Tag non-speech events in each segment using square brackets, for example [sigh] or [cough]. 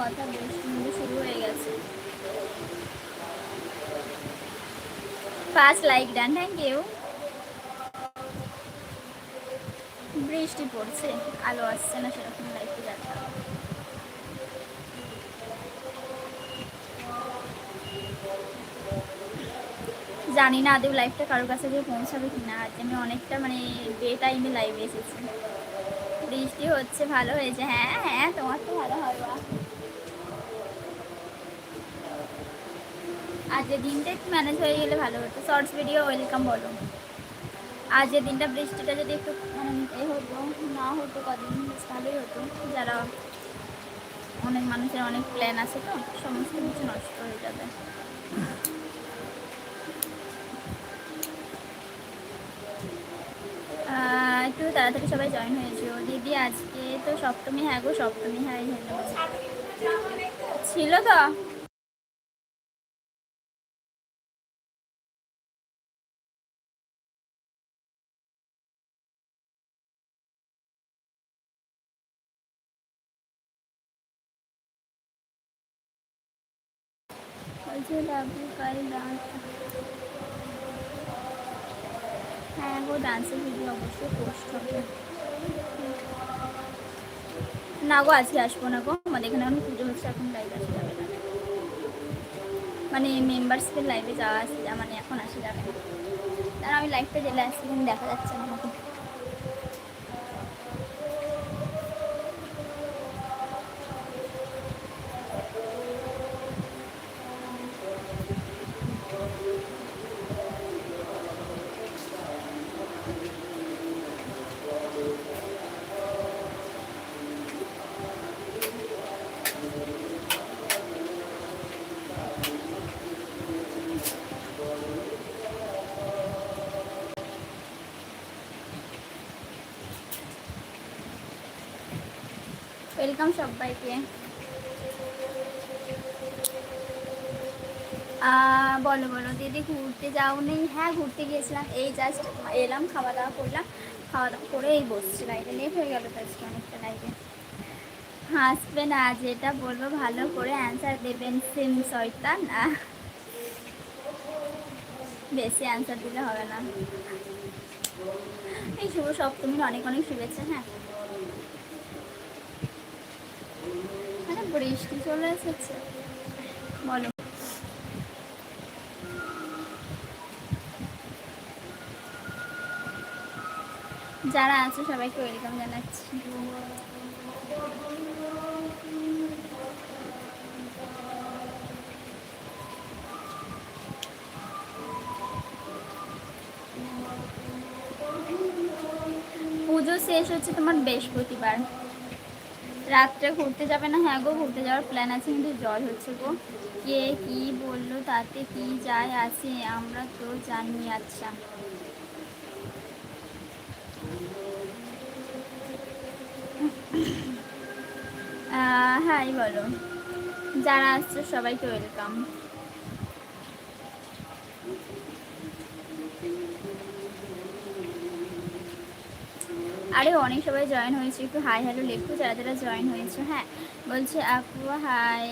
কথা কিন্তু শুরু হয়ে গেছে। First like done thank you বৃষ্টি পড়ছে, আলো আসছে না, সেরকম লাইটে যাচ্ছে জানি না আদেও লাইফটা কারোর কাছে গিয়ে পৌঁছাবে কিনা, আজ আমি অনেকটা মানে বে টাইমে লাইভে এসেছি। বৃষ্টি হচ্ছে, ভালো হয়েছে। হ্যাঁ হ্যাঁ তোমার তো ভালো হবে আজকের দিনটা একটু ম্যানেজ হয়ে গেলে ভালো হতো। শর্টস ভিডিও ওয়েলকাম বলো। আজকের দিনটা বৃষ্টিটা যদি একটু মানে এ হতো, না হতো কদিন ভালোই হতো। যারা অনেক মানুষের অনেক প্ল্যান আছে তো, সমস্ত কিছু নষ্ট হয়ে যাবে। একটু তাড়াতাড়ি সবাই জয়েন হয়েছে দিদি আজকে তো সপ্তমী হ্যাঁ গো, সপ্তমী হ্যাঁ ছিল তো? হ্যাঁ গো ডান্সের ভিডিও অবশ্যই পোস্ট হবে। না গো, আজকে আসব না গো। আমাদের এখানে এখন পুজো হচ্ছে, এখন লাইভ আসা যাবে না। মানে মেম্বার্সদের লাইভে যাওয়া আসে মানে এখন আসা যাবে না। আমি লাইভটা জেলে আসছি দেখা যাচ্ছে না। ওয়েলকাম সবাইকে। বলো বলো, দিদি ঘুরতে যাও নেই হ্যাঁ ঘুরতে গিয়েছিলাম। এই জাস্ট এলাম, খাওয়া দাওয়া করলাম। খাওয়া দাওয়া করে এই বসছি লাইটে লেট হয়ে গেল আজকে অনেকটা লাইটে হাসবে না, যেটা বলব, ভালো করে অ্যান্সার দেবেন সিম শয়তান। বেশি অ্যান্সার দিলে হবে না। এই শুভ সপ্তমীর অনেক অনেক শুভেচ্ছা হ্যাঁ? বৃষ্টি চলে এসেছে। বলো। যারা আছে সবাইকে ওয়েলকাম জানাচ্ছি। পুজো শেষ হচ্ছে তোমার বৃহস্পতিবার। রাত্রে ঘুরতে যাবে না? হ্যাঁ গো, ঘুরতে যাওয়ার প্ল্যান আছে, কিন্তু জল হচ্ছে গো। কে কি বলল, তাতে কি যায় আছে, আমরা তো জানি আচ্ছা। হ্যাঁ বলো। যারা আসছো, সবাইকে ওয়েলকাম আরে অনেক সবাই জয়েন হয়েছে। একটু হাই হ্যালো লেখো, যারা যারা জয়েন হয়েছে হ্যাঁ? বলছে আপু হাই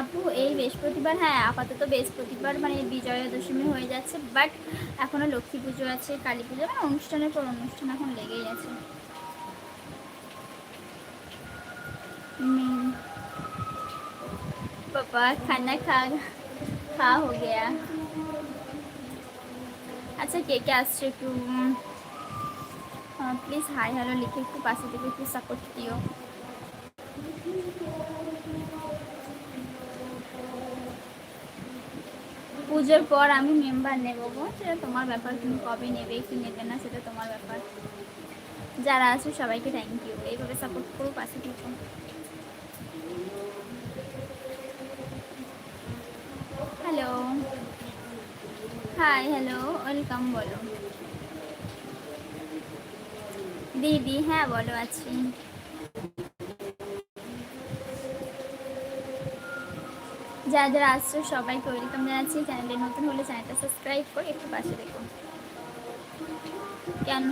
আপু, এই বৃহস্পতিবার হ্যাঁ আপাতত বৃহস্পতিবার মানে বিজয়া দশমী হয়ে যাচ্ছে বাট এখনও লক্ষ্মী পুজো আছে, কালী পুজো মানে অনুষ্ঠানের পর অনুষ্ঠান এখন লেগেই আছে। পাপা খানা খা খা হো গিয়া। আচ্ছা কে কে আসছে একটু প্লিজ হাই হ্যালো লিখে একটু পাশে থেকে একটু সাপোর্ট দিও। পুজোর পর আমি মেম্বার নেব গো, সেটা তোমার ব্যাপার, তুমি কবে নেবে, কি নেবে না, সেটা তোমার ব্যাপার। যারা আছে সবাইকে থ্যাংক ইউ এইভাবে সাপোর্ট করো, পাশে থেকে। হ্যালো হাই হ্যালো ওয়েলকাম বলো। দিদি হ্যাঁ বলো, আছি। যারা আসছো, সবাইকে ওয়েলকাম জানাচ্ছি। চ্যানেলে নতুন হলে চ্যানেলটা সাবস্ক্রাইব করে একটু পাশে দেখুন কেন?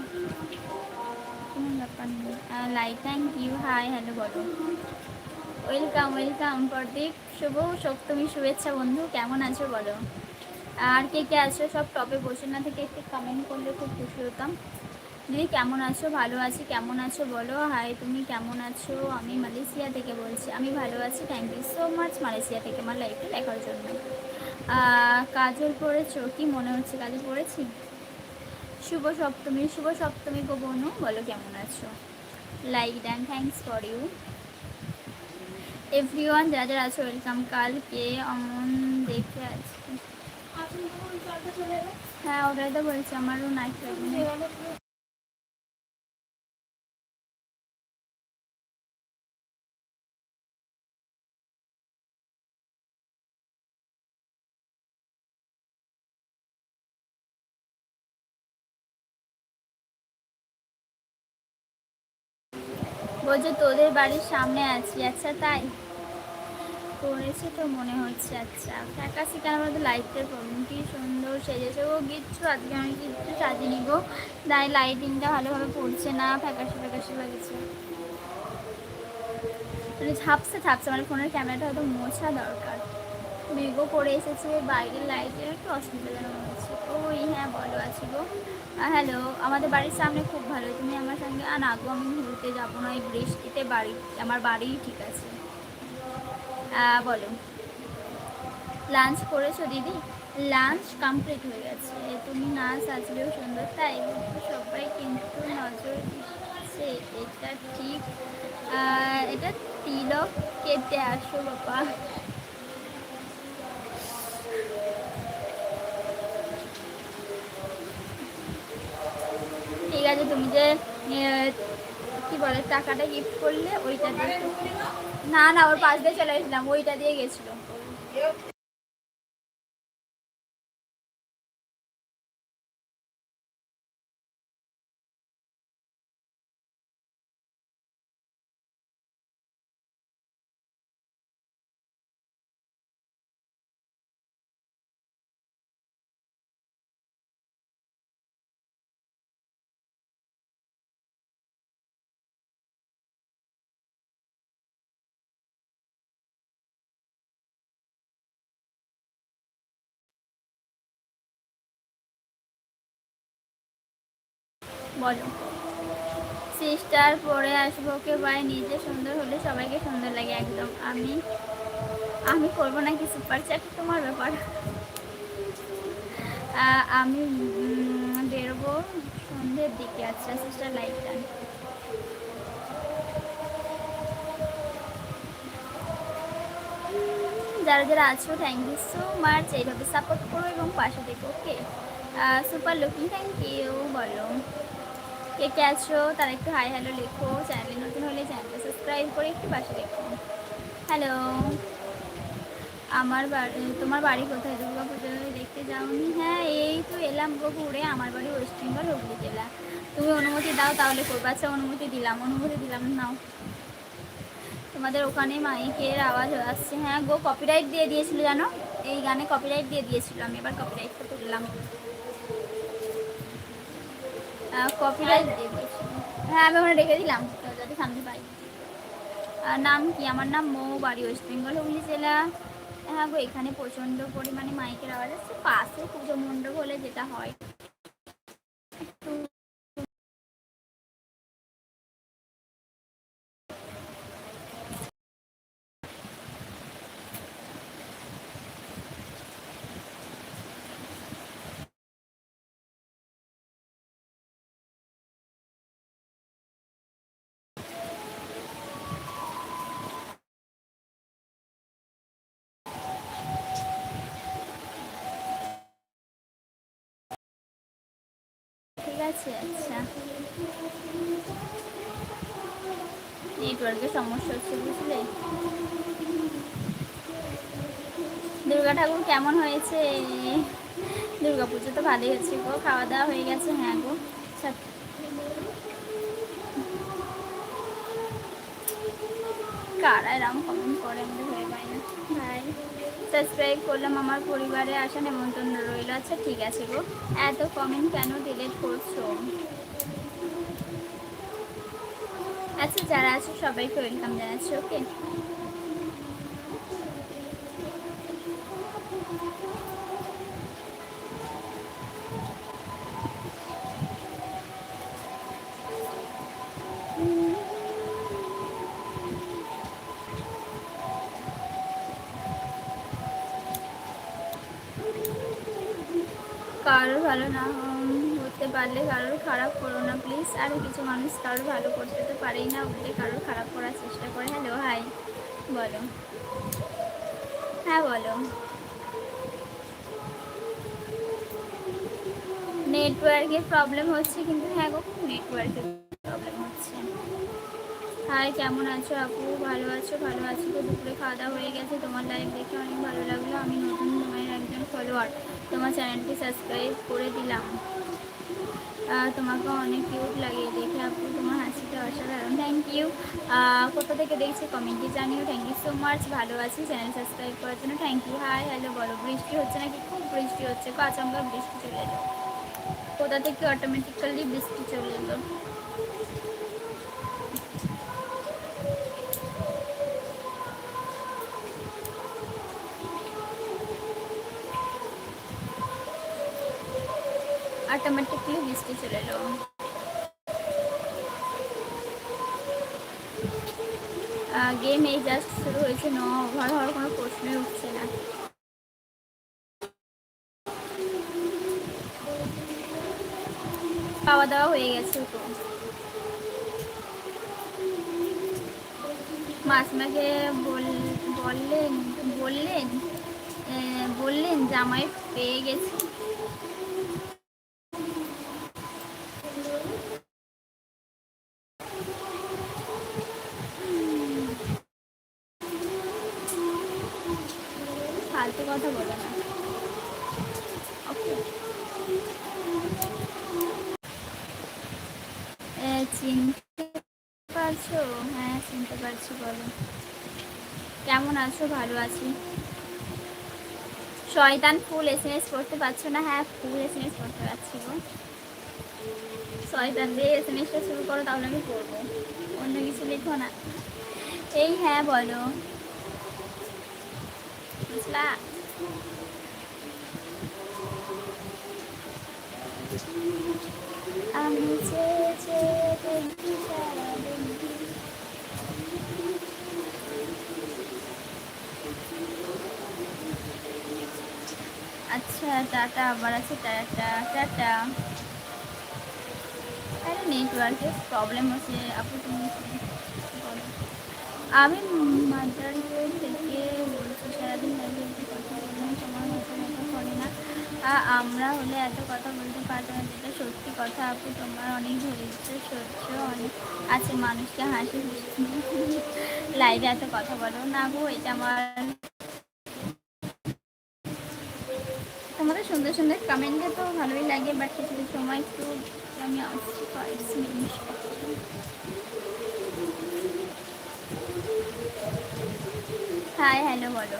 কোনো ব্যাপার নেই। Like thank you hi hello বলো। ওয়েলকাম ওয়েলকাম প্রদীপ, শুভ সপ্তমী শুভেচ্ছা বন্ধু, কেমন আছো, বলো? আর কে কে আছো? সব টপে বসে না থেকে একটু কমেন্ট করলে খুব খুশি হতাম। দিদি, কেমন আছো? ভালো আছি, কেমন আছো বলো? হাই তুমি কেমন আছো? আমি মালয়েশিয়া থেকে বলছি। আমি ভালো আছি thank you so much Malaysia থেকে আমার লাইফে দেখার জন্য। কাজল পড়েছো? কি মনে হচ্ছে কাজল পড়েছি? শুভ সপ্তমী শুভ সপ্তমী গো বনু। বলো কেমন আছো? Like then thanks for you everyone যারা যারা আছো ওয়েলকাম কালকে। অমন দেখে আছি। হ্যাঁ ওটাই তো আমারও বলছে তোদের বাড়ির সামনে আছি আচ্ছা তাই? করেছে তো মনে হচ্ছে আচ্ছা। ফ্যাকাশি কেন বলতো লাইটের প্রবলেম কি সুন্দর সেজেছে ও গিচ্ছু আজকে আমি কিচ্ছু সাজিয়ে নিব তাই লাইটিংটা ভালোভাবে পড়ছে না, ফ্যাকাশি ফ্যাকাশি লাগছে। মানে ঝাপসে ঝাপসে মানে ফোনের ক্যামেরাটা হয়তো মোছা দরকার। মেঘও পড়ে এসেছে, বাইরের লাইটের একটু অসুবিধা মনে হচ্ছে। ওই হ্যাঁ বলো, আছি গো। হ্যালো আমাদের বাড়ির সামনে খুব ভালো। তুমি আমার সঙ্গে আর না গো, আমি ঘুরতে যাব না, এই বৃষ্টিতে বাড়ি, আমার বাড়িই ঠিক আছে। বলো লাঞ্চ করেছ দিদি? লাঞ্চ কমপ্লিট হয়ে গেছে। তুমি না সাজলেও সুন্দর, তাই সবাই কিন্তু নজর দিচ্ছে, এটা ঠিক। এটা তিলক কেটে আসো, বাবা। ঠিক আছে, তুমি যে কি বলে, টাকাটা গিফট করলে ওইটা দিয়ে না না, ওর পাশ দিয়ে চলে এসেছিলাম ওইটা দিয়ে গেছিল। বলো। সিস্টার পরে আসব। কে ভাই নিজে সুন্দর হলে সবাইকে সুন্দর লাগে একদম। আমি আমি করব নাকি সুপার চ্যাট তোমার ব্যাপার। আমি বেরোবো সন্ধ্যের দিকে আচ্ছা সিস্টার লাইক যারা যারা আছো থ্যাংক ইউ সো মাচ এইভাবে সাপোর্ট করো এবং পাশে দেখো okay super looking thank you বলো। কে কে আছো, তারা একটু হাই হ্যালো লেখো চ্যানেলে নতুন হলে চ্যানেলটা সাবস্ক্রাইব করে একটু পাশে লেখো হ্যালো আমার বাড়ি তোমার বাড়ি কোথায়? দুর্গা পুজো দেখতে যাওনি? হ্যাঁ এই তো এলাম গো ঘুরে আমার বাড়ি ওয়েস্ট বেঙ্গল হুগলি জেলা। তুমি অনুমতি দাও, তাহলে করব। আচ্ছা অনুমতি দিলাম অনুমতি দিলাম, নাও। তোমাদের ওখানে মাইকের আওয়াজ আসছে। হ্যাঁ গো কপিরাইট দিয়ে দিয়েছিল, জানো? এই গানে কপিরাইট দিয়ে দিয়েছিল, আমি এবার কপিরাইটটা তুললাম। দিয়ে হ্যাঁ আমি ওখানে রেখে দিলাম নাম কি? আমার নাম মৌ, বাড়ি ওয়েস্ট বেঙ্গল হুগলি জেলা। হ্যাঁ গো, এখানে প্রচণ্ড পরিমাণে মাইকের আওয়াজ আসছে। পাশে পুজো মণ্ডপ হলে যেটা হয় ঠিক আছে আচ্ছা। নেটওয়ার্কের সমস্যা হচ্ছে, বুঝলে? দুর্গা ঠাকুর কেমন হয়েছে? দুর্গা পুজো তো ভালোই হচ্ছে গো খাওয়া দাওয়া হয়ে গেছে হ্যাঁ গো কারা এরকম কমেন্ট করে আমাদের ভয় পাই না ভাই সাবস্ক্রাইব করলাম, আমার পরিবারে আসা নেমন্তন্ন রইল। আচ্ছা ঠিক আছে গো। এত কমেন্ট কেন ডিলেট করছ? আচ্ছা যারা আছে সবাইকে ওয়েলকাম জানাচ্ছি ওকে কারোর ভালো না হতে পারলে কারোর খারাপ করো না প্লিজ আর কিছু মানুষ কারোর ভালো করতে তো পারেই না উল্টে কারোর খারাপ করার চেষ্টা করে। হ্যালো হাই বলো। হ্যাঁ বলো। নেটওয়ার্কের প্রবলেম হচ্ছে, কিন্তু হ্যাঁ গো নেটওয়ার্কের প্রবলেম হচ্ছে। হাই কেমন আছো আপু? ভালো আছো? ভালো আছো তো, দুপুরে খাওয়া দাওয়া হয়ে গেছে। তোমার লাইভ দেখে অনেক ভালো লাগল। আমি নতুন তোমার একজন ফলোয়ার তোমার চ্যানেলটি সাবস্ক্রাইব করে দিলাম। তোমাকে অনেক কিউট লাগে দেখে আপু, তোমার হাসিটা অসাধারণ। থ্যাংক ইউ কোথা থেকে দেখছি কমেন্টে জানিও। থ্যাংক ইউ সো মাচ ভালো আছি? চ্যানেল সাবস্ক্রাইব করার জন্য থ্যাংক ইউ হাই হ্যালো বলো। বৃষ্টি হচ্ছে নাকি? খুব বৃষ্টি হচ্ছে। কাঁচামকা বৃষ্টি চলে এলো। কোথা থেকে অটোমেটিক্যালি বৃষ্টি চলে এলো অটোমেটিকলি বৃষ্টি গেম এই জাস্ট শুরু হয়েছে হওয়ার কোনো প্রশ্নই উঠছে না। খাওয়া দাওয়া হয়ে গেছে তো। মাসমাকে বল- বললেন বললেন বললেন জামাই পেয়ে গেছি ফালতু কথা বলো না ওকে এ, চিনতে পারছ হ্যাঁ চিনতে পারছি বলো কেমন আছো? ভালো আছি। শয়তান ফুল এস এম এস করতে পারছ না? হ্যাঁ ফুল এস এম এস করতে পারছি গো। শয়তান দিয়ে এস এম এসটা শুরু করো, তাহলে আমি করব অন্য কিছু লিখো না। এই হ্যাঁ বলো। বুঝলা? আমি চেয়ে চেয়ে দেখি সারাদিন। আচ্ছা টাটা, আবার আছে টাটা টাটা। আরে নেটওয়ার্কের প্রবলেম হচ্ছে, আপু তুমি আমি মাদারীপুর থেকে বলছি, সারাদিন তোমার মতো মতো করে না। আমরা হলে এত কথা বলতে পারতাম না, যেটা সত্যি কথা, আপু, তোমার অনেক ধৈর্য, সহ্য, অনেক আছে, মানুষকে হাসি লাইভে [laughs] এত কথা বলো না গো এটা আমার সুন্দর কমেন্টে তো ভালোই লাগে বাট কিছু কিছু সময় একটু আমি আসছি হাই হ্যালো বলো।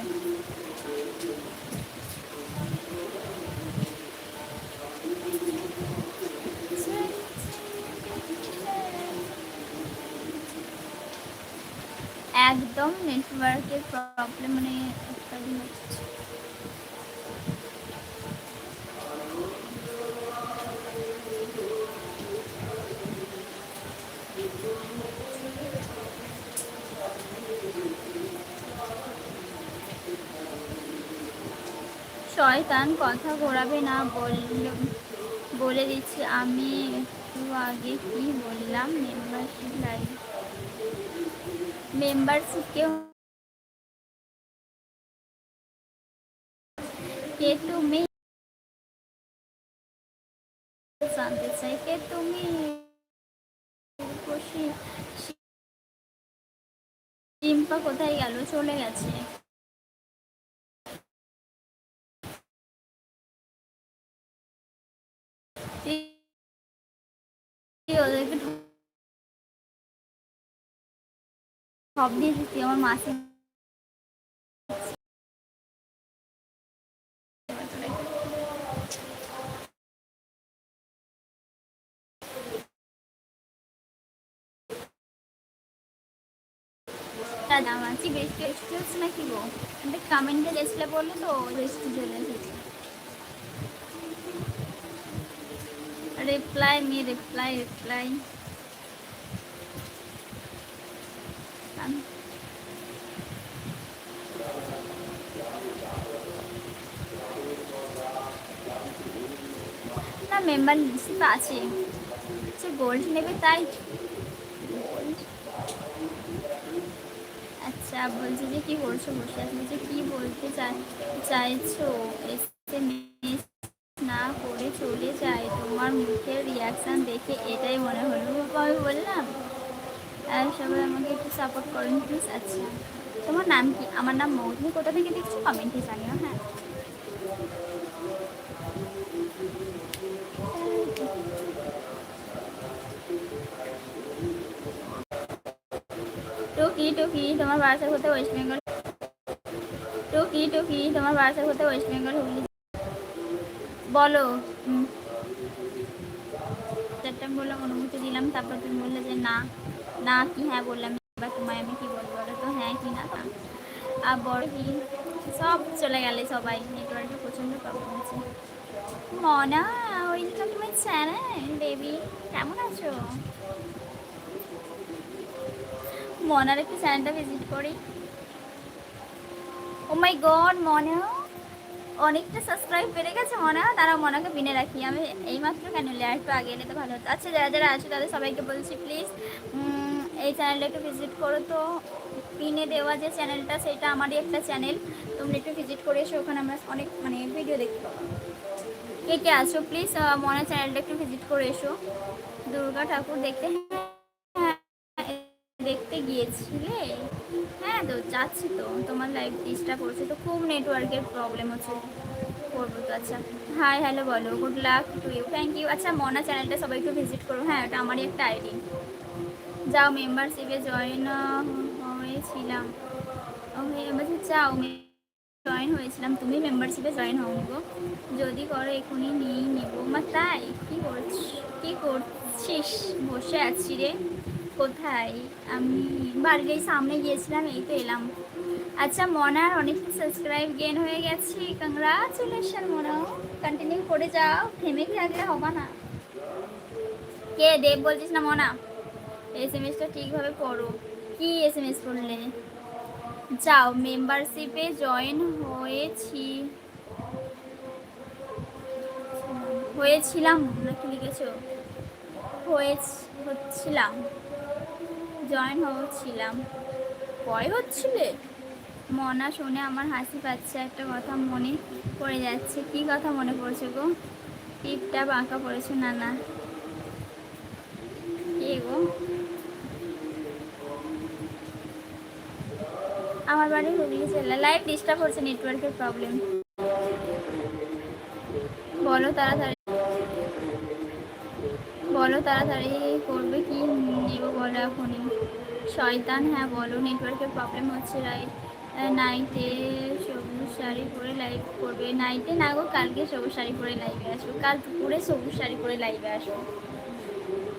একদম নেটওয়ার্কের প্রবলেম মানে একটা দিন হচ্ছে শয়তান কথা ঘোরাবে না বলে দিচ্ছি, আমি একটু আগে কি বললাম? মেম্বারশিপ লাইভ মেম্বারশিপকে কে তুমি জানতে চাই, কে তুমি কোথায় গেল? চলে গেছে। ওদেরকে সব দিয়ে এসেছি আমার মাসি জামাচ্ছি বেশ টেস্ট নাকি গো? একটা কামেন্টে রেসলে বলল তো রেস্ট চলে এসেছে রিপ্লাই মি রিপ্লাই রিপ্লাই না মেম্বার লিস্ট আছে। সে গোল্ড নেবে তাই। আচ্ছা বলছি যে কি করছ? বসে আছি। যে কি বলতে চাই চাইছো? এসে না করে চলে যায় তোমার মুখের রিয়াকশান দেখে এটাই মনে হলো। আমি বললাম আর সবাই আমাকে একটু সাপোর্ট করেন প্লিজ আচ্ছা। তোমার নাম কি? আমার নাম মৌধু কোথা থেকে দেখছ? কমেন্টে জানিও হ্যাঁ। টুকি টুকি, তোমার বাসা কোথায় ওয়েস্ট বেঙ্গল টুকি টুকি, তোমার বাসা কোথায় ওয়েস্ট বেঙ্গল হুগলি বলো চারটা বললাম অনুমতি দিলাম। তারপর তুমি বললে যে না না কি হ্যাঁ বললাম। এবার তোমায় আমি কি বলব বলো তো? হ্যাঁ কি না আর বড় কি? সব চলে গেলে সবাই। নেটওয়ার্কে প্রচণ্ড প্রবলেম আছে মনা welcome to my channel baby কেমন আছো? মনার একটু চ্যানেলটা ভিজিট করি। ও মাই গড মনা। অনেকটা সাবস্ক্রাইব বেড়ে গেছে মনে হয়, তারা মনাকে পিনে রাখি। আমি এইমাত্র কেন একটু আগে এলে তো ভালো হতো। আচ্ছা যারা যারা আছে, তাদের সবাইকে বলছি প্লিজ এই চ্যানেলটা একটু ভিজিট করো তো। পিনে দেওয়া যে চ্যানেলটা সেটা আমারই একটা চ্যানেল তোমরা একটু ভিজিট করে এসো, ওখানে আমরা অনেক মানে ভিডিও দেখতে পাবো। কে কে আছো প্লিজ মনে চ্যানেলটা একটু ভিজিট করে এসো। দুর্গা ঠাকুর দেখতে গিয়েছিলে? হ্যাঁ তো, যাচ্ছি তো। তোমার লাইভ ডিস্টার্ব করছে তো, খুব নেটওয়ার্কের প্রবলেম হচ্ছে। করব তো আচ্ছা। হাই হ্যালো বলো। Good luck to you thank you আচ্ছা মনা চ্যানেলটা সবাই একটু ভিজিট করো। হ্যাঁ ওটা আমারই একটা আইডি যাও মেম্বারশিপে জয়েন হয়েছিলাম। বলছি যাও জয়েন হয়েছিলাম। তুমি মেম্বারশিপে জয়েন হও গো। যদি করো, এখনই নিয়েই নেব। মা, তাই? কী করছিস কী করছিস? বসে আছি রে। কোথায়? আমি বাড়ির সামনে গিয়েছিলাম, এই তো এলাম। আচ্ছা মনার অনেক সাবস্ক্রাইব গেন হয়ে গেছে। কংগ্রাচুলেশন মনা। কন্টিনিউ করে যাও। থেমে থাকলে হবা না? কে? দেব বলছিস না, মনা? এস এম এসটা ঠিকভাবে পড়ো। কি এস এম এস করলে যাও মেম্বারশিপে জয়েন হয়েছি। হয়েছিলাম নাকি লিখেছো? হয়ে হচ্ছিলাম। জয়েন হচ্ছিলাম। পরে হচ্ছিলে? মনা শুনে আমার হাসি পাচ্ছে, একটা কথা মনে পড়ে যাচ্ছে। কি কথা মনে পড়ছে গো? টিপটা বাঁকা পড়েছে না না কে গো? আমার বাড়ি হুগলি জেলা লাইভ ডিস্টার্ব হচ্ছে নেটওয়ার্কের প্রবলেম বলো তাড়াতাড়ি। বলো তাড়াতাড়ি করবে কি? নেব বলো এখনই। শয়তান হ্যাঁ বলো নেটওয়ার্কের প্রবলেম হচ্ছে রাইট নাইটে সবুজ শাড়ি পরে লাইভ করবে। নাইটে না গো, কালকে সবুজ শাড়ি পরে লাইভে আসব। কাল দুপুরে সবুজ শাড়ি পরে লাইভে আসব।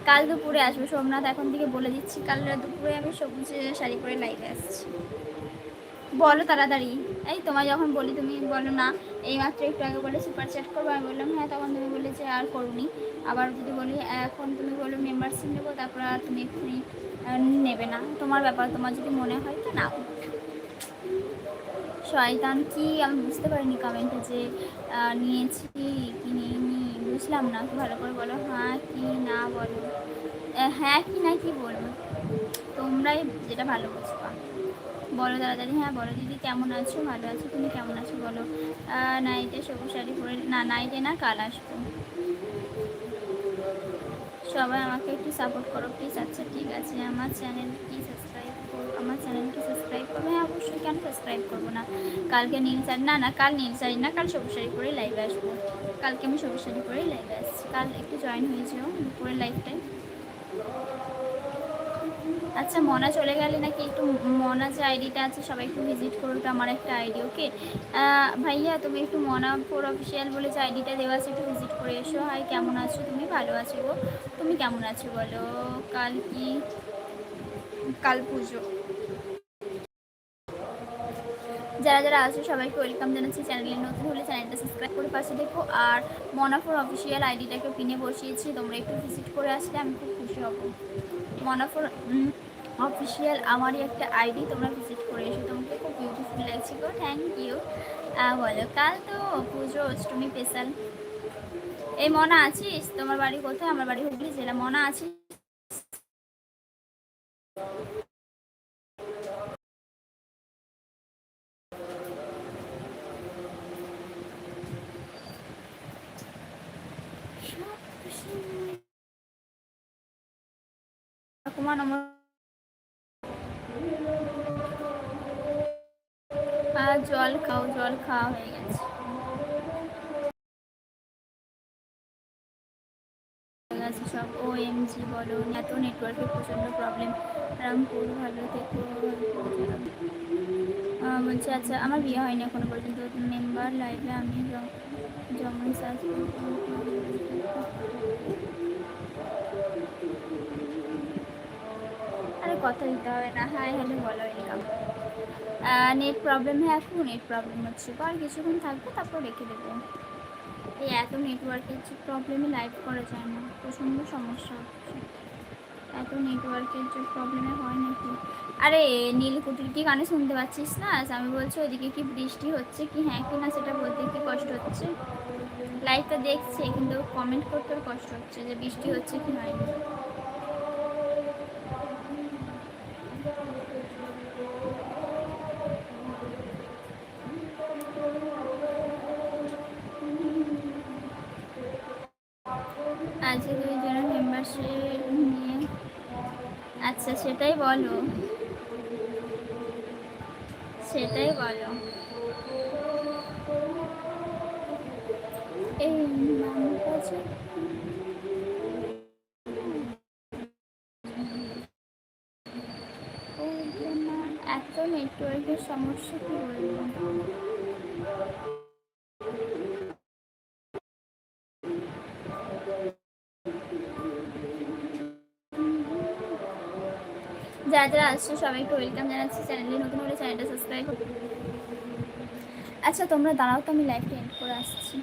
কাল দুপুরে আসব। সোমনাথ এখন থেকে বলে দিচ্ছি, কাল দুপুরে আমি সবুজ শাড়ি পরে লাইভে আসছি। বলো তাড়াতাড়ি। এই তোমার যখন বলি তুমি বলো না এই মাত্র একটু আগে বলে সুপার চ্যাট করব। আমি বললাম হ্যাঁ তখন তুমি বলে যে আর করুনি। আবার যদি বলি, এখন তুমি বলো মেম্বারশিপ নেব, তারপর আর তুমি এক্ষুনি নেবে না। তোমার ব্যাপার, তোমার যদি মনে হয় তো না শয়তান, কি আমি বুঝতে পারিনি কমেন্টে যে নিয়েছি কি নিইনি, বুঝলাম না। ভালো করে বলো হ্যাঁ কি না বলো? হ্যাঁ কি না, কি বলব? তোমরাই যেটা ভালো বুঝবা বলো তাড়াতাড়ি হ্যাঁ বলো দিদি, কেমন আছো? ভালো আছো? তুমি কেমন আছো বলো? নাইটে সবুজ শাড়ি পরে, না নাইটে না, কাল আসব। সবাই আমাকে একটু সাপোর্ট করো প্লিজ আচ্ছা ঠিক আছে, আমার চ্যানেল কি সাবস্ক্রাইব করো, আমার চ্যানেলকে সাবস্ক্রাইব করব হ্যাঁ অবশ্যই, কেন সাবস্ক্রাইব করব না? কালকে নীল শাড়ি, না না, কাল নীল শাড়ি না, কাল সবুজ শাড়ি পরেই লাইভে আসব। কালকে আমি সবুজ শাড়ি পরেই লাইভে আসছি। কাল একটু জয়েন হয়েছিল দুপুরের লাইফটাই আচ্ছা মনা চলে গেলে নাকি একটু মনা যে আইডিটা আছে, সবাই একটু ভিজিট করো আমার একটা আইডি ওকে ভাইয়া, তুমি একটু মনা ফোর অফিসিয়াল বলে যে আইডিটা দেওয়া আছে, একটু ভিজিট করে এসো। হাই কেমন আছো তুমি? ভালো আছো গো? তুমি কেমন আছো বলো? কাল কি? কাল পুজো। যারা যারা আছে, সবাইকে ওয়েলকাম জানাচ্ছি চ্যানেলে নতুন হলে চ্যানেলটা সাবস্ক্রাইব করে পাশে দেখো। আর মনাফোর অফিসিয়াল আইডিটাকে পিনে বসিয়েছি, তোমরা একটু ভিজিট করে আসলে আমি খুব খুশি হব। মনাফোর অফিসিয়াল আমারই একটা আইডি তোমরা ভিজিট করে এসো। তোমাকে খুব বিউটিফুল লাগছে গো। থ্যাংক ইউ বলো, কাল তো পুজো, অষ্টমী স্পেশাল এই মনা আছিস? তোমার বাড়ি কোথায়? আমার বাড়ি হুগলি জেলা। মনা আছিস? নমস্কার জল খাও, জল খাওয়া হয়ে গেছে। সব। ও এম জি বলো, এত নেটওয়ার্কের প্রচণ্ড প্রবলেম রামপুর ভালো থেকো বলছে আচ্ছা আমার বিয়ে হয়নি এখনও পর্যন্ত। মেম্বার লাইভে আমি যেমন সার্চ কথা দিতে হবে না। হাই হ্যালো বলো ওয়েলকাম নেট প্রবলেম হ্যাঁ এখন নেট প্রবলেম হচ্ছে। আর কিছুক্ষণ থাকবে, তারপর রেখে দেবো। এই এত নেটওয়ার্কের যে প্রবলেমে লাইভ করা যায় না। প্রচণ্ড সমস্যা হচ্ছে। এত নেটওয়ার্কের যে প্রবলেমে হয় নাকি? আরে, নীলকুটির কি গানে শুনতে পাচ্ছিস না? আমি বলছি, ওইদিকে কি বৃষ্টি হচ্ছে কি? হ্যাঁ কি না, সেটা বলতে কি কষ্ট হচ্ছে? লাইভটা দেখছে, কিন্তু কমেন্ট করতেও কষ্ট হচ্ছে যে বৃষ্টি হচ্ছে কি হয়নি আচ্ছা সেটাই বলো। সেটাই বলো। এই এত নেটওয়ার্কের সমস্যা কি বলব? সবাইকে ওয়েলকাম চ্যানেলে নতুন সাবস্ক্রাইব আচ্ছা তোমরা দাঁড়াও তো আমি লাইভটা এন্ড করে আসছি।